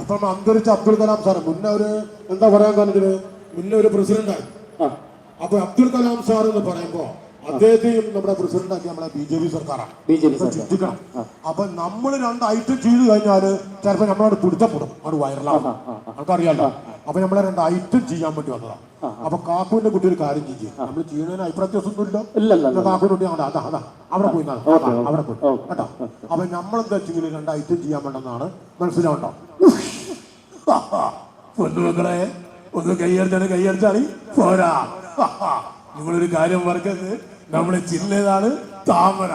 അപ്പം അന്തരിച്ച അബ്ദുൽ കലാം സാർ മുന്നേ ഒരു എന്താ പറയാൻ കാരണം മുന്നേ ഒരു പ്രസിഡന്റായി. അപ്പൊ അബ്ദുൽ കലാം സാർ എന്ന് പറയുമ്പോ അദ്ദേഹത്തെയും നമ്മുടെ പ്രസിഡന്റ് ആക്കി നമ്മളെ ബി ജെ പി സർക്കാരാണ്. ബി ജെ പി അപ്പൊ സർക്കാർ. ചിന്തിക്കണം. അപ്പൊ നമ്മൾ രണ്ട് ഐറ്റം ചെയ്ത് കഴിഞ്ഞാൽ ചിലപ്പോ നമ്മളോട് പിടുത്തപ്പെടും അവിടെ വൈറലാണ്. നമുക്കറിയാലോ അപ്പൊ നമ്മളെ രണ്ട് ഐറ്റം ചെയ്യാൻ വേണ്ടി വന്നതാ. അപ്പൊ കാക്കുവിന്റെ കുട്ടി ഒരു കാര്യം ചെയ്യും. നമ്മൾ ചെയ്യുന്നതിന് അഭിപ്രായ കാക്കുവിന്റെ കുട്ടി അവിടെ അതാ അതാ. അവിടെ പോയി. അവിടെ പോയി. കേട്ടോ? അപ്പൊ നമ്മളെന്താ ചെയ്യുന്നത്? രണ്ട് ഐറ്റം ചെയ്യാൻ വേണ്ടെന്നാണ് മനസ്സിലാവണ്ടോ? വെക്കണേ ഒന്ന് കൈയടിച്ചാണ് കൈയടിച്ചാണ്. പോരാ. നിങ്ങളൊരു കാര്യം പറഞ്ഞത് നമ്മുടെ ജില്ലയിലാണ് താമര.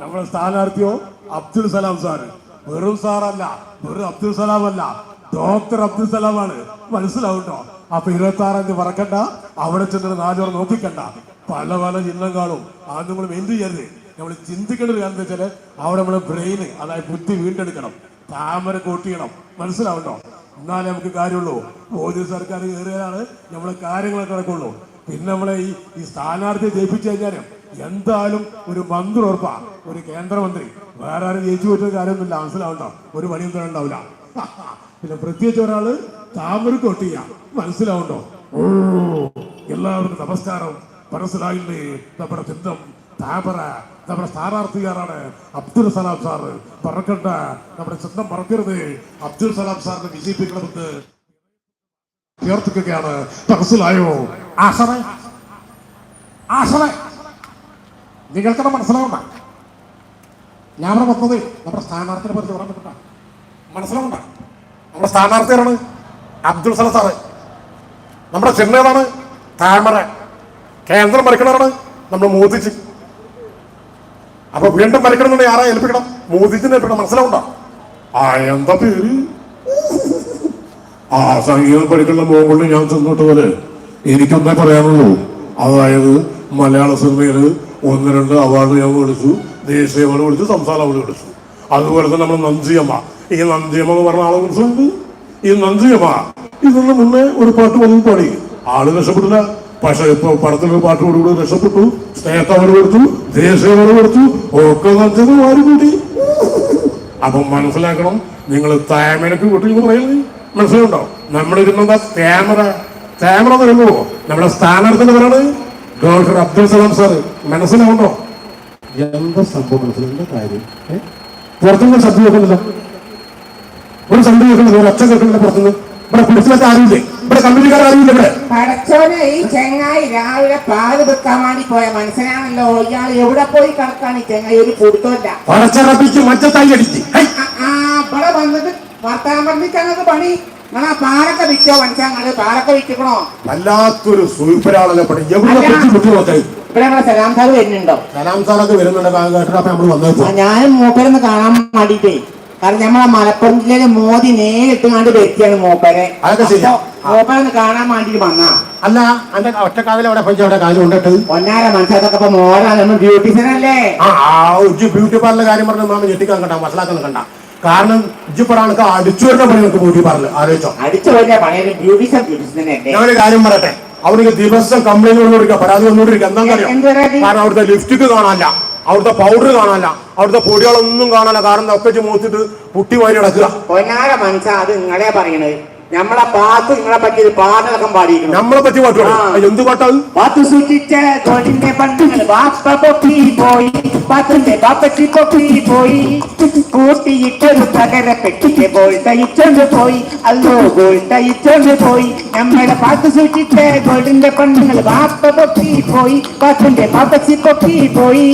നമ്മുടെ സ്ഥാനാർത്ഥിയോ അബ്ദുൽ സലാം സാറ്. വെറും സാറല്ല വെറും അബ്ദുൽ സലാം അല്ല ഡോക്ടർ അബ്ദുൽ സലാമാണ്. മനസ്സിലാവുട്ടോ അപ്പൊ ഇരുപത്തി ആറാം തീയതി മറക്കണ്ട. അവിടെ ചെന്നിട്ട് നാലുപേർ നോക്കിക്കണ്ട. പല പല ചിഹ്നം കാണും. അത് നിങ്ങൾ എന്ത് ചെയ്യരുത്? നമ്മൾ ചിന്തിക്കേണ്ട ഒരു കാര്യം വെച്ചാൽ അവിടെ നമ്മുടെ ബ്രെയിന് അതായത് ബുദ്ധി വീണ്ടെടുക്കണം. താമര കൂട്ടിയണം മനസ്സിലാവണ്ടോ എന്നാലേ നമുക്ക് കാര്യമുള്ളൂ. മോദി സർക്കാർ കയറിയാലാണ് നമ്മളെ കാര്യങ്ങളൊക്കെ നടക്കുള്ളൂ. പിന്നെ നമ്മളെ ഈ ഈ സ്ഥാനാർത്ഥിയെ ജയിപ്പിച്ചു കഴിഞ്ഞാലും എന്തായാലും ഒരു മന്ത്രി ഉറപ്പാ ഒരു കേന്ദ്രമന്ത്രി. വേറെ ആരും ജയിച്ചു പറ്റുന്ന കാര്യമൊന്നുമില്ല മനസ്സിലാവണ്ടോ? ഒരു പണിയും തന്നെ ഉണ്ടാവില്ല. പിന്നെ പ്രത്യേകിച്ച് ഒരാൾ താമര ചെയ്യാം മനസ്സിലാവണ്ടോ? ഓ നമസ്കാരം. മനസ്സിലായില്ലേ നമ്മുടെ ചിന്തം താമര നമ്മുടെ സ്ഥാനാർത്ഥിയാരാണ് അബ്ദുൽ സലാം സാറ്. പറക്കണ്ട നമ്മുടെ ചിന്തം മറക്കരുത്. അബ്ദുൽ സലാം സാറിനെ വിജയിപ്പിക്കണമെന്ന് ഉയർത്തിക്കുകയാണ്. മനസ്സിലായോ ആശമേ ആശമേ നിങ്ങൾക്കത് മനസ്സിലാവണ്ട ഞാൻ അവിടെ വന്നത് നമ്മുടെ സ്ഥാനാർത്ഥിനെ പറ്റി പറയാൻ പറ്റണ്ട മനസ്സിലാവണ്ട നമ്മുടെ സ്ഥാനാർത്ഥിയാണ് അബ്ദുൽ സലാം സാറ്. നമ്മുടെ ചെന്നൈതാണ് താമര കേന്ദ്രം ഭരിക്കണവരാണ് നമ്മൾ മോദിജി. അപ്പൊ വീണ്ടും ഭരിക്കണമെന്നുണ്ടെങ്കിൽ ആരാ ഏൽപ്പിക്കണം? മോദിജിനെ ഏൽപ്പിക്കണം. മനസ്സിലാവണ്ട ആ എന്താ പേര്? ആ സംഗീതം പഠിക്കുന്ന മോകളിൽ ഞാൻ പോലെ എനിക്കൊന്നേ പറയാനുള്ളൂ. അതായത് മലയാള സിനിമയിൽ ഒന്ന് രണ്ട് അവാർഡ് ഞാൻ വിളിച്ചു ദേശീയ അവാർഡ് വിളിച്ചു സംസ്ഥാന അവാർഡ് വിളിച്ചു അതുപോലെ തന്നെ നമ്മൾ നന്ദിയമ്മ. ഈ നന്ദിയമ്മ എന്ന് പറഞ്ഞ ആളെ മനസ്സിലുണ്ട് ഈ നന്ദിയമ്മ ഇതിന് മുന്നേ ഒരു പാട്ട് വന്നു പാടി. ആൾ രക്ഷപ്പെട്ടില്ല. പക്ഷെ ഇപ്പൊ പടത്തിലൊരു പാട്ട് കൂടി രക്ഷപ്പെട്ടു. സ്റ്റേറ്റ് അവാർഡ് കൊടുത്തു ദേശീയ അവാർഡ് കൊടുത്തു. ഒക്കെ നന്ദിയമ്മ മാറി കൂട്ടി അപ്പൊ മനസ്സിലാക്കണം നിങ്ങൾ താമേനക്ക് കൂട്ടി എന്ന് പറയുന്നത് മനസ്സിലുണ്ടോ? നമ്മളിരുന്നത് ക്യാമറ ക്യാമറ വരുമ്പോ നമ്മുടെ സ്ഥാനാർത്ഥിന്റെ പേരാണ് ഡോക്ടർ അബ്ദുൽ സലാം സാർ മനസ്സിലാവുണ്ടോ? എന്താ സംഭവം? മനസ്സിലാ കാര്യം? പുറത്തുനിന്ന് ശബ്ദം കേൾക്കുന്നില്ല. ഒരു ശബ്ദം കേൾക്കുന്നില്ല. ഒരു ഒച്ച കേൾക്കുന്നില്ല പുറത്തുനിന്ന്. ഇവിടെ പിടിച്ചിലൊക്കെ ആരുമില്ലേ? ഇവിടെ കമ്പനിക്കാർ ആരുമില്ല ഇവിടെ? പടച്ചോനെ ഈ ചെങ്ങായി രാവിലെ പാൽ വെക്കാൻ വേണ്ടി പോയ മനസ്സിലാണല്ലോ ഇയാൾ എവിടെ പോയി കിടക്കാണ് ഈ ചെങ്ങായി? ഒരു കൊടുത്തോല്ല പടച്ചറപ്പിച്ച് മറ്റത്തായി അടിച്ച് ആ ഇവിടെ വന്നിട്ട് പണി. വിറ്റിക്കണോ? വല്ലാത്തൊരു സൂപ്പരാളല്ലേ പണി. എവിടെ ഇവിടെ നമ്മളെ സലാം സാർ വരുന്നുണ്ടോ? സാറൊക്കെ വരുന്നുണ്ട്. നമ്മൾ ഞാനും മൂപ്പരൊന്ന് കാണാൻ വേണ്ടിട്ടേ. കാരണം നമ്മളെ മലപ്പുറം ജില്ലയിലെ മോദി നേരിട്ട് കണ്ട് വ്യക്തിയാണ് മൂപ്പരെ. അതൊക്കെ ശരിയാ. അപ്പൊ മൂപ്പരൊന്ന് കാണാൻ വേണ്ടിട്ട് വന്നാ. അല്ല അന്റെ ഒറ്റക്കാവിലെ അവിടെ പോയി അവിടെ കാലം ഉണ്ടിട്ട്? പൊന്നാര മനസ്സിലൊക്കെ ഇപ്പൊ മോഡാണ് നമ്മൾ ബ്യൂട്ടീഷ്യൻ അല്ലേ? ആ ബ്യൂട്ടി പാർലറിലെ കാര്യം പറഞ്ഞു മാമ ഞെട്ടിക്കാൻ കണ്ട മനസ്സിലാക്കാൻ കണ്ട. കാരണം ഇജ്ജിപ്പോഴാണ് അടിച്ചു വരുന്ന പണി നമുക്ക് ബ്യൂട്ടി പാർലർ ആലോചിച്ചോ. അടിച്ചു പണിയൊരു ബ്യൂട്ടീഷ്യൻ ബ്യൂട്ടീഷ്യനല്ലേ കാര്യം പറയട്ടെ? അവർക്ക് ദിവസം കംപ്ലൈന്റ് വന്നുകൊണ്ടിരിക്കുക പരാതി വന്നുകൊണ്ടിരിക്കുക എന്താണെന്ന് അറിയാം കാരണം അവിടുത്തെ ലിപ്സ്റ്റിക് കാണാനില്ല. അവിടുത്തെ പൗഡർ കാണാനില്ല. അവിടുത്തെ പൊടികളൊന്നും കാണാനില്ല. കാരണം ഒക്കെ മൂത്തിട്ട് പുട്ടി വാരി കിടക്കുക പൊന്നാര മനസ്സാ അത് നിങ്ങളെ പറയണത്. നമ്മളെ പാത്ത് നിങ്ങളെ പറ്റി ഒരു പാട്ടടക്കം പാടിയിരുന്നു നമ്മളെ പറ്റി പാട്ട് എന്ത് പാട്ടാണ്? പാത്ത് സൂക്ഷിച്ച തോടിന്റെ പണ്ടുകൾ ബാപ്പ പൊക്കി പോയി പാത്തിന്റെ ബാപ്പച്ചി പൊക്കി പോയി കൂട്ടിയിട്ടൊരു തകര പെട്ടിക്ക് പോയി തയ്ച്ചോണ്ട് പോയി. അല്ലോ പോയി തയ്ച്ചോണ്ട് പോയി. നമ്മളെ പാത്ത് സൂക്ഷിച്ച ഗോൾഡിന്റെ പണ്ടുകൾ ബാപ്പ പൊക്കി പോയി പാത്തിന്റെ ബാപ്പച്ചി പൊക്കി പോയി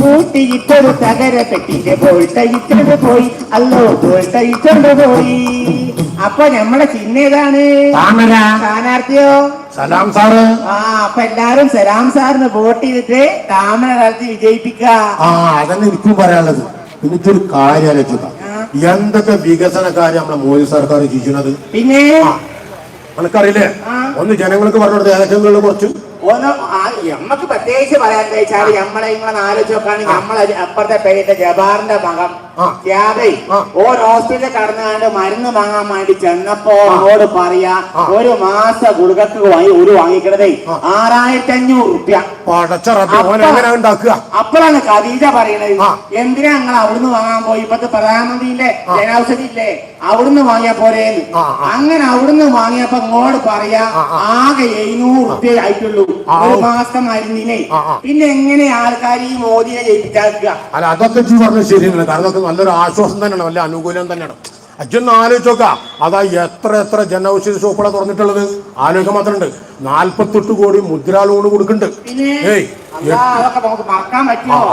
കൂട്ടിയിട്ടൊരു തകര പെട്ടിന്റെ തയ്ച്ചോണ്ട് പോയി. അല്ലോ തയ്ച്ചോണ്ട് പോയി. അപ്പൊ നമ്മളെ ചിഹ്ന ഏതാണ് താമര. സ്ഥാനാർത്ഥിയോ? സലാം സാറ്. ആ അപ്പൊ എല്ലാരും സലാം സാറിന് വോട്ട് ചെയ്തിട്ട് താമര കാലത്ത് വിജയിപ്പിക്ക. ആ അതന്നെ എനിക്കും പറയാനുള്ളത്. എനിക്കൊരു കാര്യം എന്തൊക്കെ വികസന കാര്യം നമ്മളെ മോദി സർക്കാർ ചെയ്യുന്നത് പിന്നെ? നിനക്കറിയില്ലേ. ഒന്ന് ജനങ്ങൾക്ക് പറഞ്ഞു കൊടുത്ത ഏതൊക്കെ കുറച്ച്? ആ, നമ്മക്ക് പ്രത്യേകിച്ച് പറയാൻ വെച്ചാൽ നമ്മളെ ഇങ്ങനെ ആലോചിച്ച് നോക്കുകയാണെങ്കിൽ നമ്മളെ അപ്പുറത്തെ പേരിന്റെ ജബാറിന്റെ മകം ഓർ ഹോസ്പിറ്റലിൽ കടന്നുകൊണ്ട് മരുന്ന് വാങ്ങാൻ വേണ്ടി ചെന്നപ്പോ അവനോട് പറയാ ഒരു മാസ ഗുളികക്ക് വാങ്ങി ഒരു വാങ്ങിക്കണതേ. ആറായിരത്തി അഞ്ഞൂറ് റുപ്യ. അപ്പോഴാണ് ഖദീജ പറയണത്. എന്തിനാ ഞങ്ങൾ അവിടുന്ന് വാങ്ങാൻ പോയി? ഇപ്പത്തെ പ്രധാനമന്ത്രി ഇല്ലേ? ജനൌഷധി ഇല്ലേ? അവിടുന്ന് വാങ്ങിയ പോരേന്ന്. ആ. അങ്ങനെ അവിടുന്ന് വാങ്ങിയപ്പോ ഇങ്ങോട് പറയാ. ആകെ എഴുന്നൂറ് റുപ്യ ആയിട്ടുള്ളൂ. ഒരു മാസം മാസത്തെ മരുന്നിനെ. പിന്നെ എങ്ങനെ ആൾക്കാർ ഈ മോദിയെ ജയിപ്പിച്ചാക്കുക? അല്ല അതൊക്കെ ശരി അതൊക്കെ നല്ലൊരു ആശ്വാസം തന്നെയാണ് നല്ല അനുകൂലം തന്നെയാണ്. അജ്ജൊന്ന് ആലോചിച്ച് നോക്കാം. അതാ എത്ര എത്ര ജനൌഷധി ഷോപ്പുകളാണ് തുറന്നിട്ടുള്ളത്. ആലോചിക്കാൻ മാത്രമുണ്ട്. നാൽപ്പത്തെട്ട് കോടി മുദ്രാ ലോൺ കൊടുക്കുന്നുണ്ട്. ഏയ്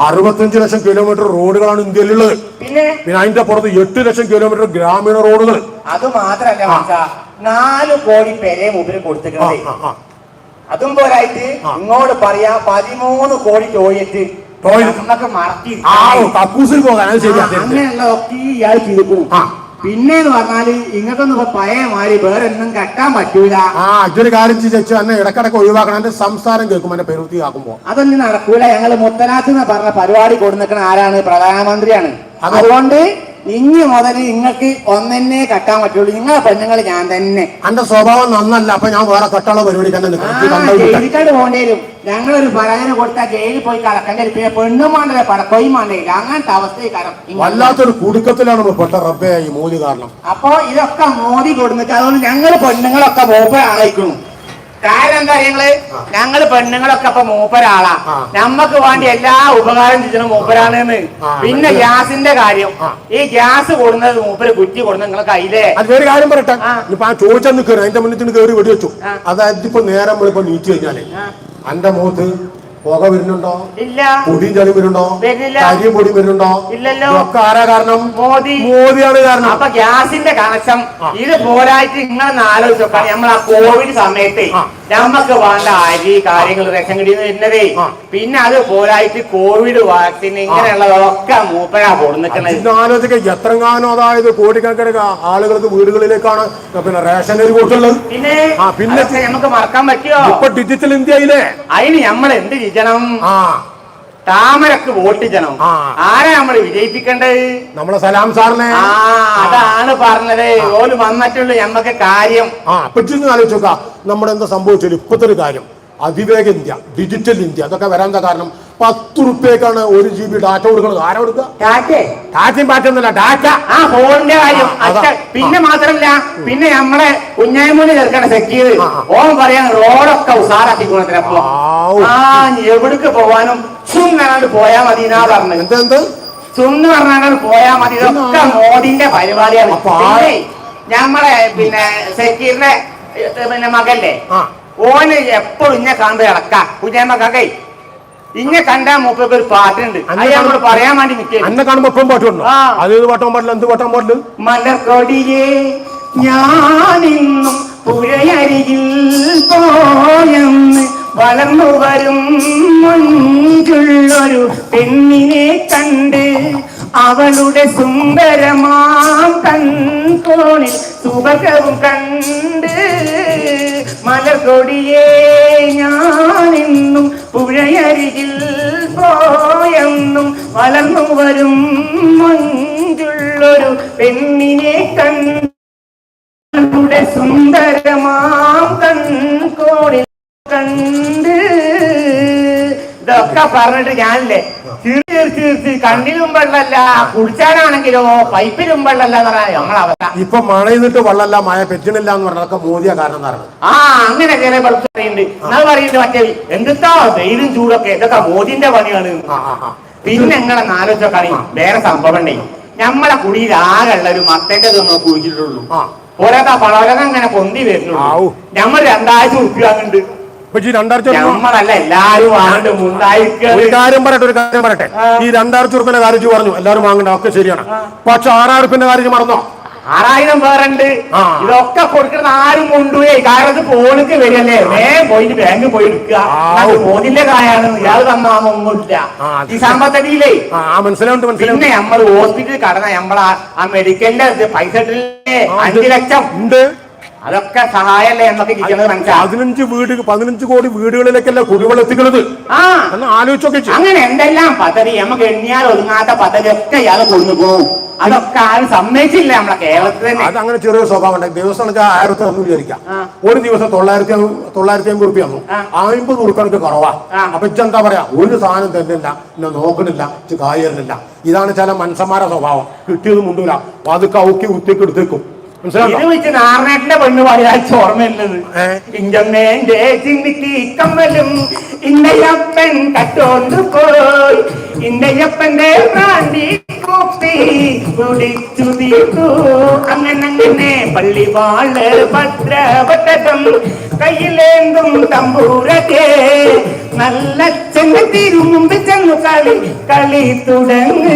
അറുപത്തഞ്ച് ലക്ഷം കിലോമീറ്റർ റോഡുകളാണ് ഇന്ത്യയിലുള്ളത്. പിന്നെ? പിന്നെ അതിന്റെ പുറത്ത് എട്ട് ലക്ഷം കിലോമീറ്റർ ഗ്രാമീണ റോഡുകൾ അത് മാത്രല്ല നാല് കോടി പേരെ മുമ്പിൽ കൊടുത്തിട്ടുണ്ട്. അതും പോരായിട്ട്. ഇങ്ങോട്ട് പറയാ പതിമൂന്ന് കോടി ടോയ്ലറ്റ് കക്കൂസിൽ പോകാൻ അത് ശരിയാ ശരി, ശരി. അങ്ങനെയുള്ളതൊക്കെ ഇയാൾ ചെയ്തു. ആ. പിന്നെന്ന് പറഞ്ഞാൽ ഇങ്ങനത്തെ ഇപ്പൊ പഴയ മാതിരി വേറെ ഒന്നും കെട്ടാൻ പറ്റൂല. ആ അതൊരു കാര്യം ചോദിച്ചു എന്നെ ഇടക്കിടക്ക് ഒഴിവാക്കണം. എന്റെ സംസാരം കേൾക്കും എന്റെ പെരുത്തി ആക്കുമ്പോ. അതൊന്നും നടക്കൂല. ഞങ്ങൾ മുത്തലാത്ത് എന്ന് പറഞ്ഞ പരിപാടി കൊടുന്നിക്കണ ആരാണ്? പ്രധാനമന്ത്രിയാണ്. അതുകൊണ്ട് ഇനി മുതൽ നിങ്ങൾക്ക് ഒന്നെന്നെ കെട്ടാൻ പറ്റുള്ളൂ. നിങ്ങളെ പെണ്ണുങ്ങൾ ഞാൻ തന്നെ. എന്റെ സ്വഭാവം നന്നല്ല അപ്പൊ ഞാൻ വേറെ കെട്ടുള്ള പരിപാടി ജയിലിക്കാട് പോകേണ്ടി വരും. ഞങ്ങളൊരു പരാതി കൊടുത്താൽ ജയിലിൽ പോയി കടക്കേണ്ടി വരും. പിന്നെ പെണ്ണും വേണ്ടേ പടക്കൊയും വേണ്ടേ അങ്ങനത്തെ അവസ്ഥയിൽ വല്ലാത്തൊരു കുടുക്കത്തിലാണ് നമ്മൾ പെട്ട റബ്ബേ ഈ മോദി കാരണം. അപ്പൊ ഇതൊക്കെ മോദി കൊടുന്നിട്ട് അതുകൊണ്ട് ഞങ്ങൾ പെണ്ണുങ്ങളൊക്കെ മൂപ്പരാളായിക്കണു. കാരണം എന്താ ഞങ്ങൾ ഞങ്ങൾ പെണ്ണുങ്ങളൊക്കെ അപ്പൊ മൂപ്പരാളാ. നമ്മക്ക് വേണ്ടി എല്ലാ ഉപകാരം ചെയ്യണം മൂപ്പരാണെന്ന്. പിന്നെ ഗ്യാസിന്റെ കാര്യം. ഈ ഗ്യാസ് കൊടുന്നത് മൂപ്പര് കുറ്റി കൊടുന്നത് നിങ്ങളെ കയ്യിലേ. അത് ഒരു കാര്യം പറയട്ടെ. ഇപ്പൊ ആ ചോദിച്ചാൽ നിൽക്കണം അതിന്റെ മുന്നിൽ കയറി വെടിവെച്ചു. അതായത് ഇപ്പൊ നേരം ഇപ്പൊ നീച്ചു കഴിഞ്ഞാലേ. എന്റെ മുഖത്ത് പുക വരുന്നുണ്ടോ? ഇല്ല. പൊടി ചളി വരുന്നുണ്ടോ? അരിയും കരിയും പൊടി വരുന്നുണ്ടോ? ഇല്ലല്ലോ. ഒക്കെ ആരാ കാരണം? മോദി. മോദിയാണ് കാരണം. അപ്പൊ ഗ്യാസിന്റെ കണക്ഷൻ. ഇത് പോരായിട്ട് ഇങ്ങനെ ആലോചിച്ച് നോക്കാം. നമ്മൾ ആ കോവിഡ് സമയത്ത് നമുക്ക് നമ്മക്ക് വേണ്ട അരി കാര്യങ്ങൾ റേഷൻ കടിയിൽ വരുന്നതേ. പിന്നെ അത് പോരായിട്ട് കോവിഡ് വാക്സിൻ ഇങ്ങനെയുള്ളതൊക്കെ കൊടുന്നിക്കണത് ആലോചിക്കുക എത്ര എത്രങ്ങാനോ അതായത് കോടിക്കണക്കിന് ആളുകൾക്ക് വീടുകളിലേക്കാണ് പിന്നെ റേഷൻ അരി കൊടുത്തുള്ളത്. പിന്നെ ആ, പിന്നെ- നമുക്ക് മറക്കാൻ പറ്റുമോ ഇപ്പൊ ഡിജിറ്റൽ ഇന്ത്യയിലെ അതിന് നമ്മൾ എന്ത് ചെയ്യണം ആ. താമരക്ക് വോട്ട് ചെയ്യണം ആ. ആരാ നമ്മൾ വിജയിപ്പിക്കേണ്ടത് നമ്മളെ സലാം സാറിനെ. ആ അതാണ് പറഞ്ഞത്. ഓൽ വന്നിട്ടുള്ള നമ്മക്ക് കാര്യം. ആ പറ്റിന്ന് ആലോചിച്ച് നോക്കാം. നമ്മുടെ എന്താ സംഭവിച്ചാലും ഇപ്പോഴത്തെ ഒരു കാര്യം. അതിവേഗ ഇന്ത്യ ഡിജിറ്റൽ ഇന്ത്യ. അതൊക്കെ വരാൻ കാരണം? പത്ത് റുപ്യക്കാണ് ഒരു ജി ബി ഡാറ്റ കൊടുക്കുന്നത് ആരാ കൊടുക്കുക? ഡാറ്റയും പാറ്റൊന്നുമില്ല ഡാറ്റ ആ ഫോണിന്റെ കാര്യം. പിന്നെ മാത്രമല്ല പിന്നെ നമ്മളെ കുഞ്ഞായ്മൂലി ചേർക്കണ ആ. ഓൻ പറയാൻ റോഡൊക്കെ ഉസാറാക്കി ഗുണത്തിനപ്പോ ആവൂ. ആ എവിടേക്ക് പോവാനും ചുന്നാണ്ട് പോയാ മതി എന്നാ പറഞ്ഞത്. എന്ത് ചുന്ന് പറഞ്ഞാണ്ട് പോയാ മതി. ഇതൊക്കെ മോദിന്റെ പരിപാടിയാണ്. ഞമ്മളെ പിന്നെ സെക്കീറിന്റെ പിന്നെ മകല്ലേ ഓന് എപ്പോഴും ഇന്നെ കണ്ട് ഇളക്കാം. കുഞ്ഞായ്മ കകൈ. ഇന്നെ കണ്ടാ മൂപ്പർക്ക് ഒരു പാട്ടുണ്ട്. കാണുമ്പോ- പറയാൻ വേണ്ടി നിൽക്കുക അന്നെ കാണുമ്പോ എപ്പം പാട്ട് വന്നു? ആ. അത് ഏത് പാട്ടാൻ പാടില്ല എന്ത് പാട്ടാൻ പാടില്ല മലർക്കൊടിയേ ഞാനിന്നും പുഴയരികിൽ പോയെന്ന് വളർന്നു വരും മുൻകുള്ളൊരു പെണ്ണിനെ കണ്ട് അവളുടെ സുന്ദരമാം കൺകോണിൽ സുഭകവും കണ്ട് മലർകൊടിയേ ഞാനെന്നും പുഴയരികിൽ പോയെന്നും വളർന്നു വരും മഞ്ചുള്ളൊരു പെണ്ണിനെ കണ്ടുടെ സുന്ദരമാം കൺകോണിൽ കണ്ട് ഇതൊക്കെ പറഞ്ഞിട്ട് ഞാനില്ലേ തീർച്ച തീർച്ച കണ്ണിലും വെള്ളല്ല കുടിച്ചാനാണെങ്കിലോ പൈപ്പിലും വെള്ളല്ല എന്ന് പറയാൻ നമ്മളവസ്ഥ ഇപ്പൊ മഴ ചെയ്തിട്ട് വെള്ളമല്ല മഴ പെറ്റണില്ല എന്ന് പറഞ്ഞതൊക്കെ മോദിയ കാരണം എന്താണ് ആ അങ്ങനെ ചില പഠിച്ചു പറയുന്നുണ്ട്. എന്നാൽ പറയുന്നത് മറ്റേ എന്താ വെയിലും ചൂടൊക്കെ ഇതൊക്കെ മോദിന്റെ പണിയാണ്. പിന്നെ നിങ്ങളെ നാലോചിച്ച കളി വേറെ സംഭവം ഉണ്ടേ ഞമ്മളെ കുടിയിൽ ആകെയുള്ള ഒരു മത്തന്റെ നമ്മൾ കുഴിച്ചിട്ടുള്ളൂ. ഓരോ ഇങ്ങനെ പൊന്തി വരുന്നുള്ളൂ. ആവൂ. നമ്മൾ രണ്ടാഴ്ച ഉപ്പിയാകുന്നുണ്ട് ഈ രണ്ടായിരത്തി ഒരു- എല്ലാരും കാര്യം പറയട്ടെ ഒരു കാര്യം പറയട്ടെ. ഈ രണ്ടായിരത്തി ഉറുപ്പിന്റെ കാര്യം പറഞ്ഞു. എല്ലാവരും വാങ്ങണ്ട ഒക്കെ ശരിയാണ്. പക്ഷെ ആറായിരം ഉറുപ്പിന്റെ കാര്യം മറന്നോ? ആറായിരം പേരുണ്ട്. ഇതൊക്കെ കൊടുക്കുന്നത് ആരും കൊണ്ടുപോയി. കാരണം ഇത് ഫോണിക്ക് വരികയല്ലേ. വേഗം പോയിട്ട് ബാങ്ക് പോയി എടുക്കുക. മോദിന്റെ കായാണ് ഇയാൾ തന്നൊന്നുമില്ല ഈ മനസ്സിലാവുണ്ട് മനസ്സിലാവുണ്ട് പിന്നെ നമ്മൾ ഹോസ്പിറ്റലിൽ കടന്ന നമ്മളാ ആ മെഡിക്കലിന്റെ പൈസ അഞ്ചു ലക്ഷം. ഉണ്ട്. അതൊക്കെ സഹായല്ലേ എന്നൊക്കെ ഇരിക്കുന്നത് മനസ്സിലാവും പതിനഞ്ച് വീട് പതിനഞ്ച് കോടി വീടുകളിലേക്കല്ല കുടിവെള്ളം എത്തിക്കുന്നത്? ആ. എന്ന് ആലോചിച്ചൊക്കെ ചെയ്യും അങ്ങനെ എന്തെല്ലാം പദ്ധതി നമുക്ക് എണ്ണിയാൽ ഒതുങ്ങാത്ത പദ്ധതി ഒക്കെ ഇയാൾ കൊണ്ടുപോകും അതൊക്കെ ആരും സമ്മതിച്ചില്ല നമ്മളെ കേരളത്തിൽ തന്നെ. അത് അങ്ങനെ ചെറിയ സ്വഭാവം ഉണ്ട് ദിവസം എനിക്ക് ആയിരത്തി ഒന്ന് വിചാരിക്കാം ഒരു ദിവസം തൊള്ളായിരത്തി തൊള്ളായിരത്തി അമ്പത് റുപ്യ വന്നു. അമ്പത് റുപ്യ എനിക്ക് കുറവാ. അപ്പൊ എന്താ പറയാ? ഒരു സാധനം തന്നില്ല എന്നെ നോക്കണില്ല ഇച്ച് ഇതാണ് ചില മനസ്സന്മാരുടെ സ്വഭാവം. കിട്ടിയത് മുണ്ടൂല. അതൊക്കെ ഔക്കി കുത്തിയൊക്കെ എടുത്തേക്കും. ഇത് വെച്ച് നാറിനാട്ടിലെ പെണ്ണ് പാടിയാഴ്ച ഓർമ്മയുള്ളത്? ഇഞ്ചമ്മേന്റെ ചിന്നിക്ക് കമ്മലും ഇന്നയപ്പൻ കട്ടോണ്ട് പോയി. ഇന്നയപ്പന്റെ പ്രാന്തി കൂപ്പി കുടിച്ചു തീർത്തു. അങ്ങനെ അങ്ങനെ പള്ളിവാൾ ഭദ്രവട്ടം കയ്യിലേന്തും തമ്പൂരൊക്കെ. നല്ല ചെന്ന് തിരുമുമ്പ് ചെന്നു കളി കളി തുടങ്ങ്.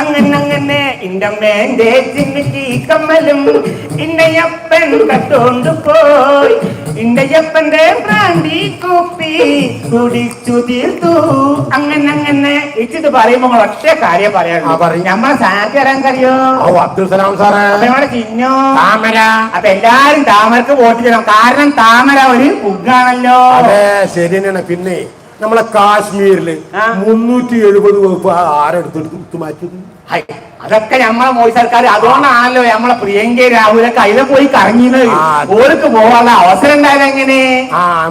അങ്ങനെ അങ്ങനെ ഇണ്ടമ്മേന്റെ ചിന്നിക്ക് കമ്മലും ഇന്നയപ്പൻ കട്ടോണ്ട് പോയി. ഇണ്ടയപ്പന്റെ പ്രാന്തി കുപ്പി കുടിച്ചു തീർത്തു. അങ്ങനെ അങ്ങനെ ഇച്ചിട്ട് പറയുമ്പോ ഒറ്റ കാര്യം പറയാം. ഞമ്മളെ പറയ്. വരാൻ കറിയോ? അബ്ദുൽ സലാം സാറേ. ചിഹ്നോ താമര. അപ്പൊ എല്ലാരും താമരക്ക് വോട്ട് ചെയ്യണം. കാരണം താമര ഒരു ഉഗ്രാണല്ലോ. അതെ ശരി തന്നെയാണ്. പിന്നെ നമ്മളെ കാശ്മീരിൽ. മുന്നൂറ്റി എഴുപത് വകുപ്പ് ആരെടുത്തെടുത്ത് മാറ്റിയത്? ഹൈ, അതൊക്കെ നമ്മളെ മോദി സർക്കാർ. അതുകൊണ്ടാണല്ലോ നമ്മളെ പ്രിയങ്ക രാഹുലൊക്കെ അതിലെ പോയി കറങ്ങിയത്. ഓർക്ക് പോവാനുള്ള അവസരം ഉണ്ടായത് എങ്ങനെ?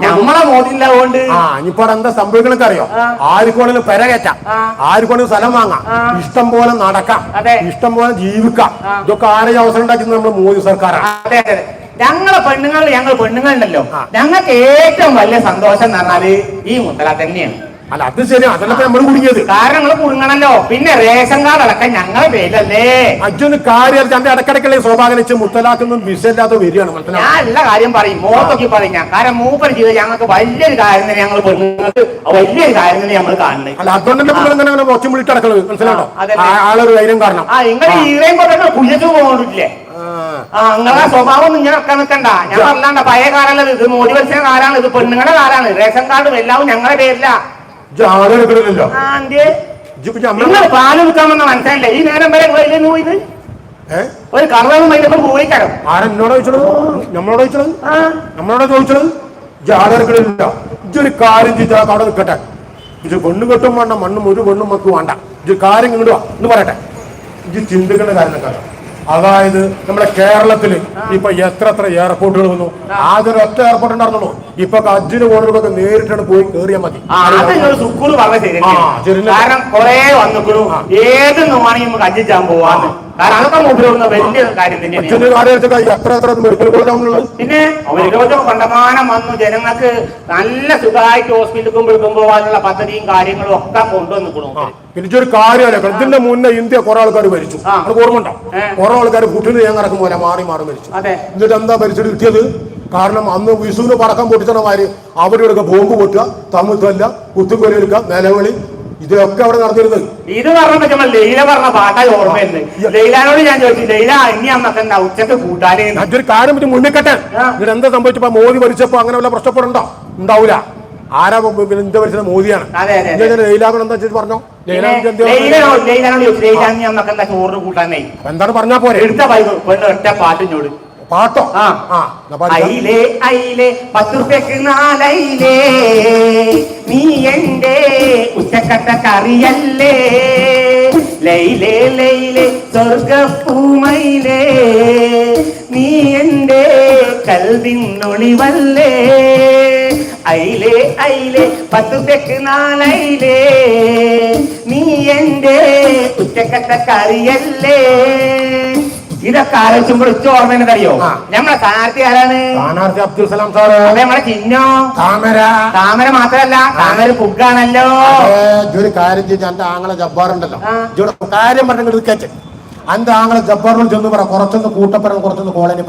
നമ്മളെ മോദി ഇല്ലാതുകൊണ്ട് ആ ഇനിയിപ്പോ എന്താ സംഭവിക്കണൊക്കെ അറിയോ? ആ. ആർക്കോണെങ്കിലും പെര കയറ്റാം ആ. ആർക്കോണെങ്കിലും സ്ഥലം വാങ്ങാം. ഇഷ്ടം പോലെ നടക്കാം. ഇഷ്ടം പോലെ ജീവിക്കാം. ഇതൊക്കെ ആരെയും അവസരം ഉണ്ടാക്കുന്നത് നമ്മുടെ മോദി സർക്കാരാണ്. ഞങ്ങളെ പെണ്ണുങ്ങൾ ഞങ്ങൾ പെണ്ണുങ്ങളുണ്ടല്ലോ. ഞങ്ങൾക്ക് ഏറ്റവും വലിയ സന്തോഷം എന്ന് പറഞ്ഞാൽ ഈ മുത്തല തന്നെയാണ് അല്ല അത് ശരി അതല്ല നമ്മൾ കുടുങ്ങിയത്. കാരണം നിങ്ങൾ കുടുങ്ങണല്ലോ. പിന്നെ റേഷൻ കാർഡ് അടക്കം ഞങ്ങളെ പേരിലല്ലേ? അജ്ജൊന്ന് കാര്യം തന്റെ ഇടക്കിടക്കല്ലേ സ്വാഭാവിച്ച് മുത്തലാക്കൊന്നും വിഷയമില്ലാതെ വരികയാണ്. നല്ല ഞാൻ എല്ലാ കാര്യം പറയും. മോത്തൊക്കെ പറയും. ഞാൻ കാരണം മൂപ്പർ ചെയ്ത് ഞങ്ങൾക്ക് വലിയൊരു കാര്യം തന്നെ ഞങ്ങൾ പെണ്ണുങ്ങൾക്ക് വലിയൊരു കാര്യം തന്നെ നമ്മൾ കാണുന്നത്. അല്ല അതുകൊണ്ടല്ലേ നിങ്ങൾ ഇങ്ങനെ അങ്ങനെ ഒച്ച വിളിട്ട് അടക്കളത് മനസ്സിലാണോ ആളൊരു ധൈര്യം കാരണം ആ നിങ്ങൾ. ഈറയും കൊണ്ടൊക്കെ ആ. ആ നിങ്ങളെ സ്വഭാവം ഒന്നും ഇങ്ങനെ ഒക്കെ നിൽക്കണ്ട. ഞാൻ പറഞ്ഞാണ്ട പഴയ കാലമല്ല ഇത് മോദി വലിച്ച കാലാണ് ഇത് പെണ്ണുങ്ങളുടെ കാലാണ് റേഷൻ കാർഡും എല്ലാം ഞങ്ങളുടെ പേരില. എടുക്കണില്ലല്ലോ? നിങ്ങൾ പാൽ മനസ്സിലല്ലേ ഈ നേരം വരെ പോയത് ഒരു ആരെന്നോട് ചോദിച്ചത്? നമ്മളോട് ചോദിച്ചത്? നമ്മളോട് ചോദിച്ചത്? ഇതൊരു കാര്യം ചെയ്താൽ അവിടെ നിൽക്കട്ടെ. ഇത് പെണ്ണ് കെട്ടും വേണ്ട മണ്ണും ഒരു പെണ്ണും മക്കും വേണ്ട. ഇത് കാര്യം ഇങ്ങോട്ട് വാ. എന്ന് പറയട്ടെ. ഇത് ചിന്തിക്കേണ്ട കാര്യം കാരണക്കാരൻ അതായത് നമ്മുടെ കേരളത്തിൽ ഇപ്പൊ എത്ര എത്ര എയർപോർട്ടുകൾ വന്നു? ആകെ ഒരു ഒറ്റ എയർപോർട്ട് ഉണ്ടായിരുന്നുള്ളൂ. ഇപ്പൊ അജ്ജിന് പോകുന്നതൊക്കെ നേരിട്ടാണ് പോയി കേറിയാൽ മതി. കാരണം കൊറേ വന്നിക്കണു. ഏത് വേണമെങ്കിൽ നമുക്ക് അജിച്ചാൻ പോവാന്ന്. കാരണം അതൊക്കെ മുമ്പിലുള്ള വലിയ കാര്യം തന്നെയാണ്. എത്ര എത്ര മെഡിക്കൽ കോളേജാണുള്ളത് പിന്നെ അവരിലൊക്കെ കണ്ടമാനം വന്നു ജനങ്ങൾക്ക് നല്ല സുഖമായിട്ട് ഹോസ്പിറ്റലിൽ വിളിക്കുമ്പോൾ പോകാനുള്ള പദ്ധതിയും കാര്യങ്ങളും ഒക്കെ കൊണ്ടുവന്നിക്കണു പിന്നെ ഒരു കാര്യമല്ല ഇതിന്റെ മുന്നേ ഇന്ത്യ കുറെ ആൾക്കാർ മരിച്ചു. അത് ഓർമ്മ. കുറെ ആൾക്കാർ കുട്ടിന് ഞാൻ നടക്കും പോലെ മാറി മാറി മരിച്ചു. എന്നിട്ട് എന്താ മരിച്ചിട്ട് കിട്ടിയത്? കാരണം അന്ന് വിഷുവിന് പടക്കം പൊട്ടിച്ചണമാര് അവരുടെ ബോംബ് പൊട്ടുക തമ്മിൽ തല്ല കുത്തുകൊലി എടുക്കുക നിലവിളി ഇതൊക്കെ അവിടെ നടന്നിരുന്നത്. ഇത് പറഞ്ഞ നമ്മൾ ലൈല പറഞ്ഞ പാട്ടായി ഓർമ്മയുണ്ട് ലൈലാനോട് ഞാൻ ചോദിച്ചു ലൈല അന്യ അമ്മക്കെന്താ ഉച്ചയ്ക്ക് കൂട്ടാനേ? അതൊരു കാര്യം പറ്റി മുന്നിക്കട്ടെ. ഇവിടെ എന്താ സംഭവിച്ചപ്പോ മോദി ഭരിച്ചപ്പോ അങ്ങനെ വല്ല പ്രശ്നപ്പെടുണ്ടോ ഉണ്ടാവൂല. ആരാ എന്താ പിന്നെ ഇന്ത്യ ഭരിച്ചത് മോദിയാണ്. അതെ. എന്താ ചെയ്ത് പറഞ്ഞോ? എന്താണ് പറഞ്ഞാ പോരെ. എടുത്ത ഒറ്റ പാട്ടിനോട്. പാട്ടോ? ആ. അയിലേ അയിലേ പത്ത് റുപ്യക്ക് നാലയിലേ. നീ എന്റെ ഉച്ചക്കത്ത കറിയല്ലേ? ലൈലേ ലൈലേ സ്വർഗപ്പൂമയിലേ നീ എന്റെ കൽവിന്നൊളിവല്ലേ അയിലേ അയിലേ പത്ത് റുപ്യക്ക് നാലയിലേ. നീ എന്റെ ഉച്ചക്കത്ത കറിയല്ലേ? ഇതൊക്കെ ആലോചിക്കുമ്പോൾ ഉച്ച ഓർമ്മ അറിയോ. നമ്മളെ സ്ഥാനാർത്ഥി ആരാണ്? സ്ഥാനാർത്ഥി അബ്ദുൽ സലാം സാറ്. നമ്മളെ ചിഹ്നോ? താമര. താമര മാത്രല്ല താമര പുഗ്ഗാണല്ലോ. ഒരു കാര്യം ചെയ്ത് എന്റെ ആങ്ങളെ ജബ്ബാറുണ്ടല്ലോ. കാര്യം പറഞ്ഞിട്ട് കേറ്റ് എന്റെ ആങ്ങളെ ജബ്ബാറിനോട് ചെന്ന് പറ കുറച്ചൊന്ന് കൂട്ടപ്പരം കുറച്ചൊന്ന് കോളനി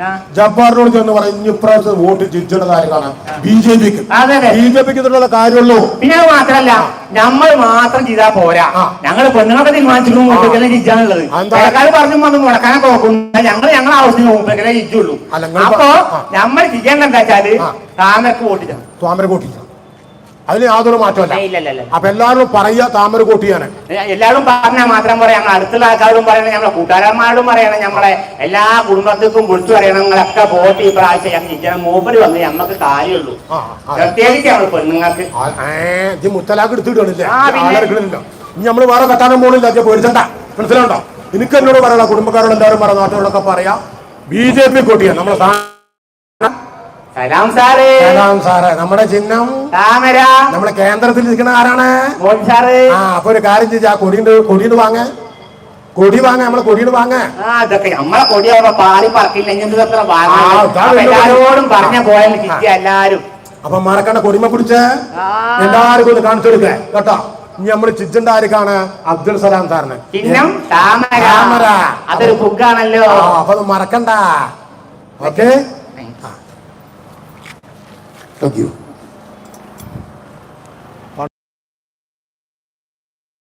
ആ. ജബ്ബാറിനോട് ചെന്ന് പറ ഇനി ഇപ്രാവശ്യം വോട്ട് ചിരിച്ചുള്ള കാര്യങ്ങളാണ് ബി ജെ പിക്ക്. ബി ജെ പിക്ക് ഇതിനുള്ള കാര്യമുള്ളൂ. പിന്നെ മാത്രല്ല നമ്മൾ മാത്രം ചെയ്താൽ പോരാ. ഞങ്ങൾ പെണ്ണുങ്ങളൊക്കെ തീരുമാനിച്ചിട്ടും മുമ്പേക്കല്ലേ? ആൾക്കാർ പറഞ്ഞു വന്ന് മുടക്കാനൊക്കെ നോക്കുന്നില്ല ഞങ്ങൾ ഞങ്ങളെ ആവശ്യത്തിന് മുമ്പേക്കല്ലേ ജിജുള്ളൂ അപ്പോ നമ്മൾ ചെയ്യേണ്ട എന്താ വെച്ചാൽ. താമരക്ക് വോട്ട് ചെയ്യണം. താമര അതിന് യാതൊരു മാറ്റമല്ല അപ്പൊ എല്ലാവരും പറയുക താമര കൂട്ടിയാണ്. എല്ലാവരും പറഞ്ഞാൽ മാത്രം പറയാം. അടുത്തുള്ള ആൾക്കാരും പറയണം. നമ്മളെ കൂട്ടുകാരന്മാരോടും പറയണം. നമ്മളെ എല്ലാ കുടുംബത്തിനും വിളിച്ചു പറയണം. നിങ്ങളൊക്കെ പോട്ട് ഈ പ്രാവശ്യം ഇങ്ങനെ മൂപ്പര് വന്ന് നമുക്ക് കാര്യമുള്ളൂ. പ്രത്യേകിച്ച് നമ്മൾ പെണ്ണുങ്ങൾക്ക്. ഇത് മുത്തലാക്ക് എടുത്തിടണില്ലേ ആ, ഇനി നമ്മൾ വേറെ കെട്ടാനും പോണില്ല. പേടിച്ചണ്ട. മനസ്സിലുണ്ടോ എനിക്ക് എന്നോട് പറയണ കുടുംബക്കാരോട് എല്ലാവരും പറയാം നാട്ടുകളൊക്കെ പറയാം. ബി ജെ പി കൂട്ടിയാണ്. നമ്മളെ സലാം സാറേ. സാറേ. നമ്മുടെ ചിഹ്നം. താമര. നമ്മളെ കേന്ദ്രത്തിൽ ഇരിക്കുന്ന ആരാണ്? മോൻ സാറ്. ആ അപ്പൊ ഒരു കാര്യം ചെയ്യ കൊടിയുണ്ട് കൊടിയുണ്ട് വാങ്ങ. കൊടി വാങ്ങ നമ്മളെ കൊടിയുണ്ട് വാങ്ങ. ആ ഇതൊക്കെ നമ്മളെ കൊടിയാവുമ്പോ പാളി പറക്കില്ല ഇങ്ങനത്തെ ഇത്ര വാങ്ങാൻ ആ, ഇതാ അപ്പൊ വലിയ എല്ലാരോടും പറഞ്ഞ പോയാൽ കിട്ടിയ എല്ലാരും. അപ്പൊ മറക്കണ്ട കൊടിമ പിടിച്ച് ആ. എല്ലാവർക്കും ഒന്ന് കാണിച്ചു കൊടുക്കേ. കേട്ടോ? ഇനി നമ്മൾ ചിജന്റെ ആർക്കാണ് അബ്ദുൽ സലാം സാറിന്. ചിഹ്നം താമര. അതൊരു ബുക്കാണല്ലോ ആണല്ലോ അപ്പൊ അത് മറക്കണ്ട. ഓക്കെ? Thank you.